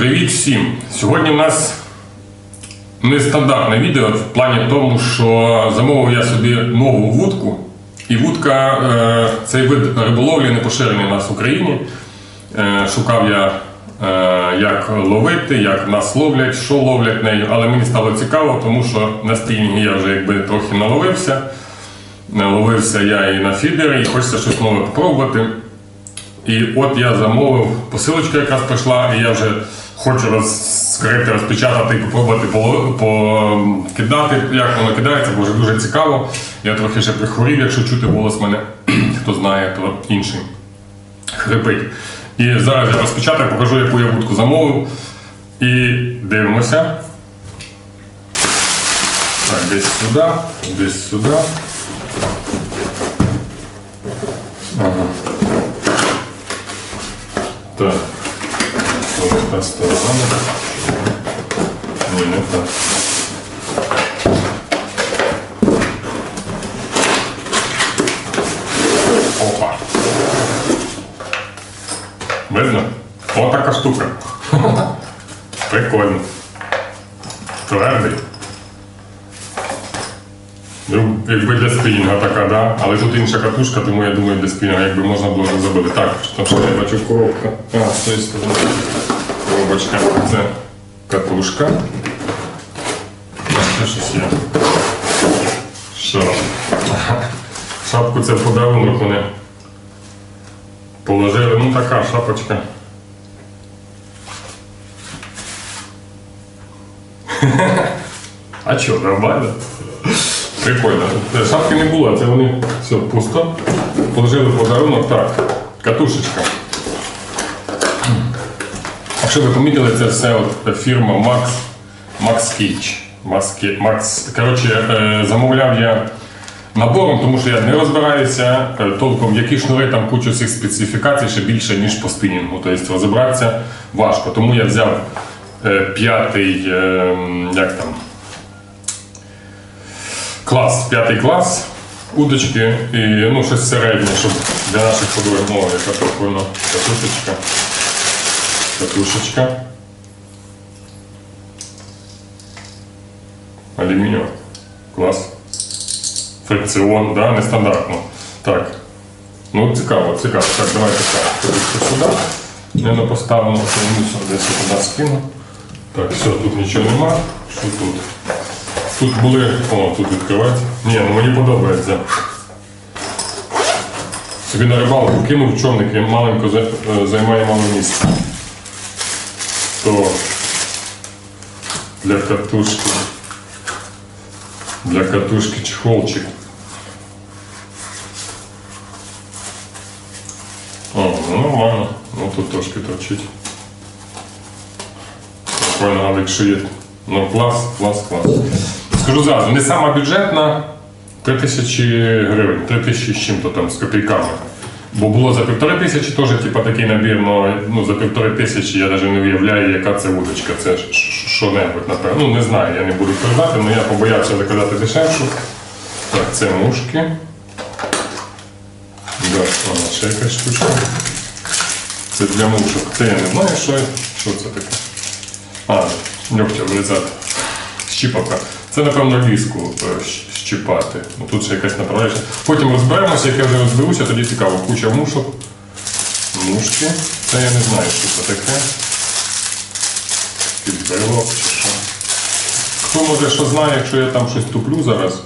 Привіт всім! Сьогодні в нас нестандартне відео в плані тому, що замовив я собі нову вудку. І вудка, е, цей вид риболовлі не поширений у нас в Україні. Е, шукав я, е, як ловити, як нас ловлять, що ловлять нею, але мені стало цікаво, тому що на стрімінгі я вже якби трохи наловився. Наловився я і на фідери, і хочеться щось нове спробувати. І от я замовив, посилочка якраз прийшла, і я вже хочу розкрити, розпечатати і попробувати покидати, як воно кидається, бо вже дуже цікаво. Я трохи ще прихворів, якщо чути голос мене, хто знає, то інший хрипить. І зараз я розпечатаю, покажу, яку я вудку замовив. І дивимося. Так, десь сюди, десь сюди. Ага. Так. Ось та сторона. Ні, не так. Опа. Видно? О, така штука. Прикольно. Твердий. Ну, якби для спінінга така, да? але тут інша катушка, тому я думаю, для спінінга якби можна було б забити. Так, що ще я бачу коробка. А, з цієї сторони. Коробочка. Це катушка. Є. Що? Шапку це подарунок вони положили. Ну така шапочка. А що, нормально? Прикольно. Шапки не було, це вони все пусто. Положили подарунок. Так, катушечка. Якщо ви помітили, це все от фірма Max, Cage. Max, Max. Коротше, е, замовляв я набором, тому що я не розбираюся е, толком, які шнури там кучу цих специфікацій ще більше, ніж по спінінгу. Тобто розібратися важко. Тому я взяв е, п'ятий, е, як там, клас, п'ятий клас, удочки і ну, щось середнє, щоб для наших мов, яка прикольна катушечка. Катушечка. Алюмінієва. Клас. Фрикціон, да, нестандартно. Так. Ну, цікаво, цікаво. Так, давайте так. Сюди. Я поставимо цей мусор десь туди скину. Так, все, тут нічого нема. Що тут? Тут були. О, тут відкривати. Ні, ну мені подобається. Собі на рибалку кинув човник, він маленько е, займає мало місця. То для катушки. Для катушки чехолчик. О, ну нормально. Ну тут трошки торчить. Прикольно, але якщо є. Ну клас, клас, клас. Скажу зразу, не сама бюджетна 3000 гривень, 3000 з чим-то там з копійками. Бо було за півтори тисячі теж типу, такий набір, но, ну за півтори тисячі я навіть не уявляю, яка це удочка. Це що-небудь, напевно. Ну не знаю, я не буду казати, але я побоявся заказати дешевшу. Так, це мушки. Ага, ще якась штучка. Це для мушок. Це я не знаю, що, що це таке. А, ногтя вирізати. Щіпавка. Це, напевно, ліску е, щіпати. Ну, тут ще якась направляюча. Потім розберемося, як я вже розберуся, тоді цікаво. Куча мушок. Мушки. Це я не знаю, що це таке. Підбило чи що. Хто може що знає, якщо я там щось туплю зараз?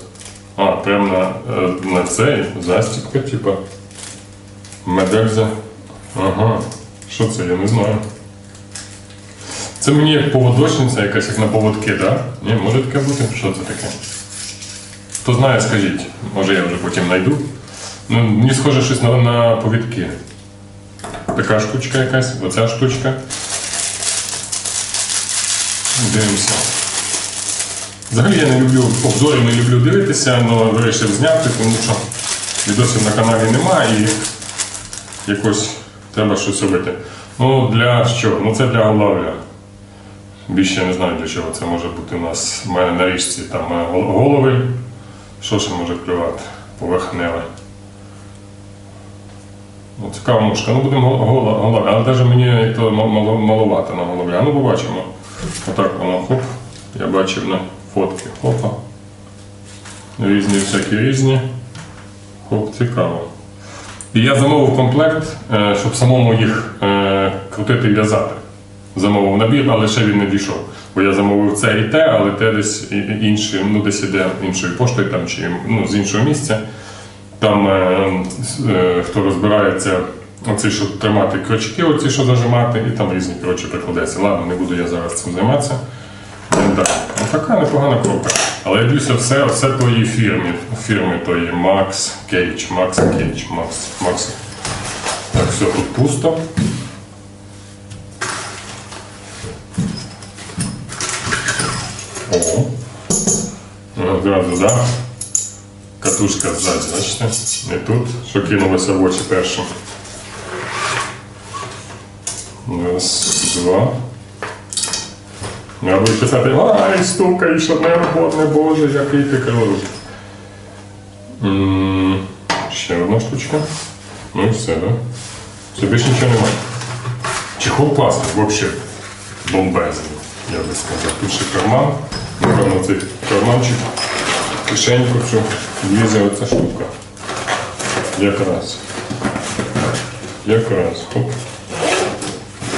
А, прямо на, е, на цей застіпка, типа. Медельза. Ага. Що це, я не знаю. Це мені як поводочниця якась, як на поводки, так? Да? Ні, може таке бути? Що це таке? Хто знає, скажіть. Може я вже потім знайду. Ну, мені схоже щось на, на повідки. Така штучка якась, оця штучка. Дивимося. Взагалі я не люблю обзорів, не люблю дивитися, але вирішив зняти, тому що відосів на каналі немає і якось треба щось робити. Ну, для що? Ну це для ловля. Більше я не знаю для чого це може бути у нас. У мене на річці там е, голови. Що ще може клювати? Поверхневе. Ну, цікава мушка. Ну будемо гол- гола, гола. Але навіть мені то ма- мало, на голові. А ну побачимо. Отак воно хоп. Я бачив на фотки. Хопа. Різні всякі різні. Хоп, цікаво. І я замовив комплект, е, щоб самому їх е, крутити і в'язати. Замовив набір, але ще він не дійшов. Бо я замовив це і те, але те десь інше, ну десь іде іншою поштою там, чи ну, з іншого місця. Там е, е, хто розбирається, оці, щоб тримати крючки, оці, що зажимати, і там різні коротше прикладеться. Ладно, не буду я зараз цим займатися. Йдемо далі. Ну, така непогана коробка. Але я дивлюся, все, все тої фірми, фірми тої Max Cage, Max Cage, Max, Max. Так, все, тут пусто. О. Ну, Одразу, да? Катушка ззаді, бачите? Не тут, що кинулося в очі першим. Раз, два. Я буду писати, ай, стука, і що не роботне, боже, який ти король. Ще одна штучка. Ну і все, да? Все, більше нічого немає. Чехол класний, взагалі. Бомбезний, я би сказав. Тут ще карман. Напевно, цей карманчик. Кишеньку цю влізе оця штука. Якраз. Якраз. Хоп.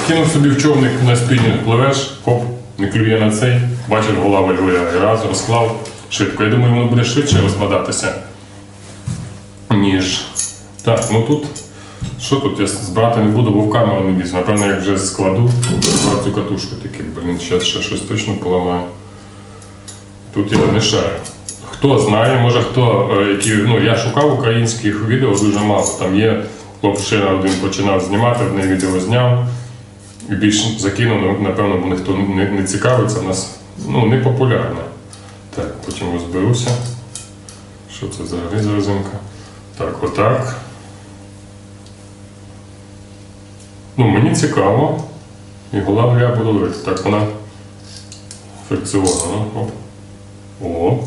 Кинув собі в човник на спінінг, пливеш, хоп, не клює на цей, бачиш, гола вальгує, раз, розклав швидко. Я думаю, воно буде швидше розкладатися, ніж. Так, ну тут. Що тут? Я збирати не буду, бо в камеру не візьму. Напевно, як вже складу, то цю катушку таки, блін, зараз ще щось точно поламаю. Тут я не шарю. Хто знає, може хто, е, які, ну я шукав українських відео дуже мало. Там є хлопчина один починав знімати, одне відео зняв. І більше закинув, ну, напевно, бо ніхто не, не цікавиться, в нас ну, не популярне. Так, потім розберуся. Що це за резинка? Так, отак. Ну, мені цікаво. І головне я буду ловити. Так вона фрикціонна. О.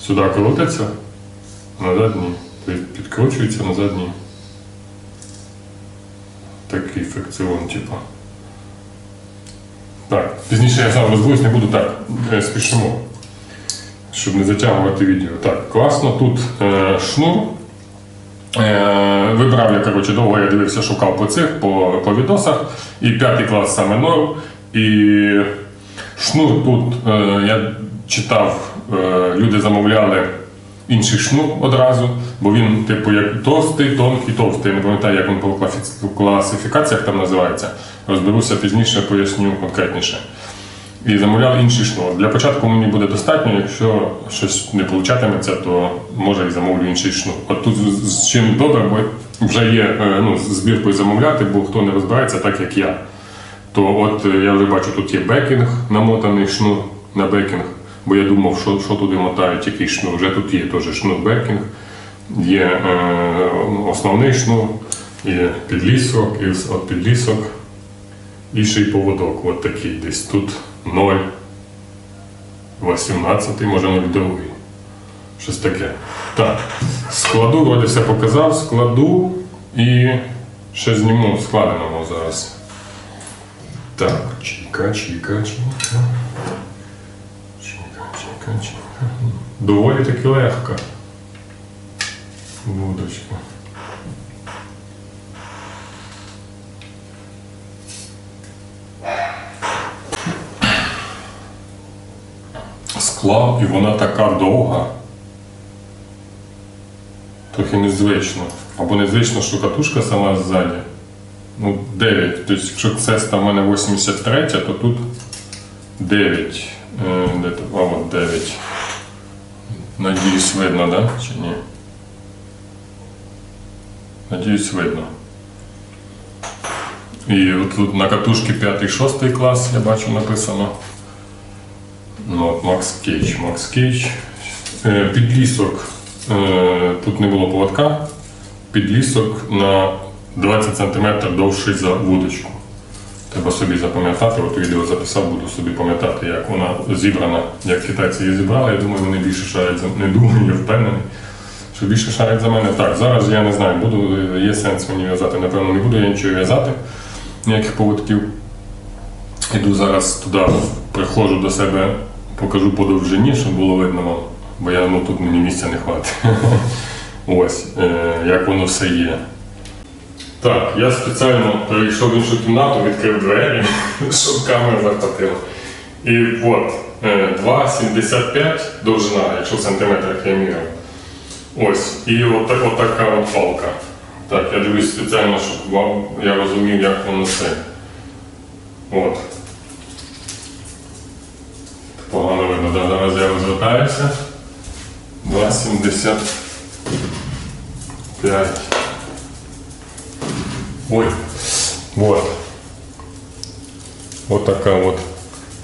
Сюди крутиться. Назад ні. Підкручується, назад ні. Такий фрикціон, типу. Так, пізніше я сам розберусь, не буду так. е, Спішимо. Щоб не затягувати відео. Так, класно. Тут е, шнур. Е, вибрав я, коротше, довго я дивився, шукав по цих, по, по відосах. І п'ятий клас саме норм. І шнур тут е, я читав, е, люди замовляли інший шнур одразу, бо він, типу, як товстий, тонкий, товстий. Я не пам'ятаю, як він по класифікаціях там називається. Розберуся пізніше, поясню конкретніше. І замовляв інший шнур. Для початку мені буде достатньо, якщо щось не получатиметься, то може і замовлю інший шнур. От тут з чим добре, бо вже є е, ну, збіркою замовляти, бо хто не розбирається, так як я. То от е, я вже бачу, тут є бекінг, намотаний шнур на бекінг, бо я думав, що, що туди мотають, який шнур. Вже тут є теж шнур бекінг, є е, основний шнур, є підлісок, і от підлісок, і ще й поводок. От такий десь тут 0, 18, може 0,2. Щось таке. Так, складу, вроді все показав, складу і ще зніму складеного зараз. Так, чіка, чіка, чіка. Чіка, чіка, чіка. Доволі таки легка. Вудочка. Склав, і вона така довга. Трохи незвично. Або незвично, що катушка сама ззаді. Ну, 9. Тобто, якщо цеста в мене 83, то тут 9. Е, де тут? А, от 9. Надіюсь, видно, да? Чи ні? Надіюсь, видно. І от тут на катушці 5-6 клас, я бачу, написано. Ну, Max Cage, Max Cage. Е, Підлісок. Е, Тут не було поводка. Підлісок на 20 см довший за вудочку. Треба собі запам'ятати, от відео записав, буду собі пам'ятати, як вона зібрана, як китайці її зібрали. Я думаю, вони більше шарять, за- не думаю, я впевнений, що більше шарить за мене. Так, зараз я не знаю, буду, є сенс мені в'язати. Напевно, не буду я нічого в'язати, ніяких поводків. Іду зараз туди, приходжу до себе, покажу по довжині, щоб було видно вам. Бо я ну, тут мені місця не хватить. Ось, е, як воно все є. Так, я спеціально перейшов в іншу кімнату, відкрив двері, щоб камера захватила. І от е, 2,75 довжина, якщо в сантиметрах я міряв. Ось. І от, так- от палка. Так, я дивлюсь спеціально, щоб я розумів, як воно це. От. Погано видно, да, зараз я розвертаюся. 2,75. Ой. Вот. Вот такая вот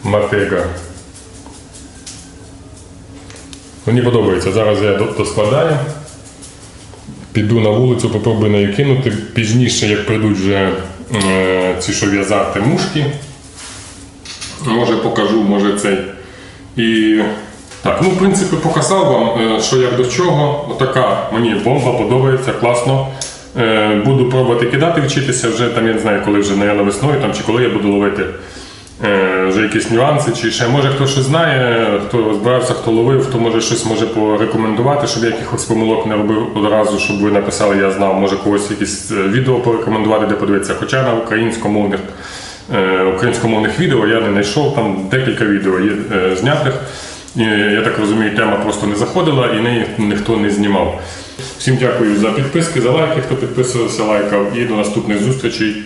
мотига. Мені подобається. Зараз я доскладаю. Піду на вулицю, попробую нею кинути. Пізніше, як прийдуть вже е, ці, що в'язати мушки. Може покажу, може цей. І так, ну в принципі показав вам, е, що як до чого. Отака мені бомба подобається, класно. Е, Буду пробувати кидати, вчитися вже там, я не знаю, коли вже наверно, весною там, чи коли я буду ловити е, вже якісь нюанси, чи ще може хто щось знає, хто розбирався, хто ловив, хто може щось може порекомендувати, щоб я якихось помилок не робив одразу, щоб ви написали, я знав, може когось якісь відео порекомендувати, де подивитися. Хоча на українськомовних українськомовних відео я не знайшов, там декілька відео є е, знятих. Я так розумію, тема просто не заходила і неї ніхто не знімав. Всім дякую за підписки, за лайки, хто підписувався, лайкав, і до наступних зустрічей.